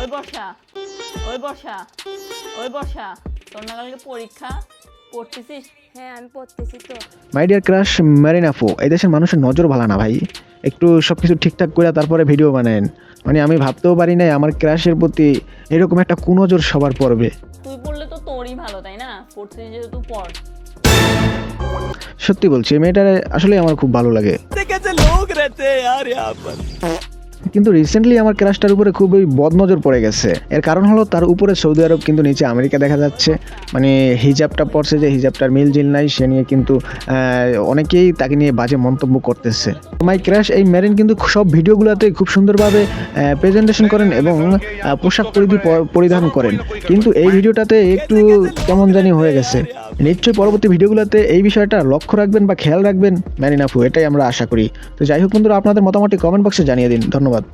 ওই বর্ষা ওই বর্ষা ওই বর্ষা তোর না কালকে পরীক্ষা? পড়তেছিস? হ্যাঁ আমি পড়তেছি তো। মাই ডিয়ার ক্রাশ ম্যারিনাফো এই দেশের মানুষের নজর ভালো না ভাই। একটু সব কিছু ঠিকঠাক করে তারপরে ভিডিও বানান মানে আমি ভাবতেও পারি নাই আমার ক্রাশের প্রতি এরকম একটা কুনজর সবার পড়বে। তুই পড়লে তো তোরই ভালো তাই না? পড়তেছিস যেহেতু পড়। সত্যি বলছি এই মেয়েটার আসলে আমার খুব ভালো লাগে। কিন্তু রিসেন্টলি আমার ক্রাশটার উপরে খুবই বদনজর পড়ে গেছে। এর কারণ হলো তার উপরে সৌদি আরব কিন্তু নিচে আমেরিকা দেখা যাচ্ছে। মানে হিজাবটা পড়ছে যে হিজাবটার মিল জিল নাই, সে নিয়ে কিন্তু অনেকেই তাকে নিয়ে বাজে মন্তব্য করতেছে। মাই ক্রাশ এই মেরিন কিন্তু সব ভিডিওগুলোতে খুব সুন্দরভাবে প্রেজেন্টেশন করেন এবং পোশাক পরিধি পরিধান করেন। কিন্তু এই ভিডিওটাতে একটু কেমন জানি হয়ে গেছে। নিশ্চয়ই পরবর্তী ভিডিওগুলোতে এই বিষয়টা লক্ষ্য রাখবেন বা খেয়াল রাখবেন ম্যারিনাফু এটাই আমরা আশা করি। তো যাই হোক বন্ধুরা, আপনাদের মতামতটি কমেন্ট বক্সে জানিয়ে দিন। ধন্যবাদ। вот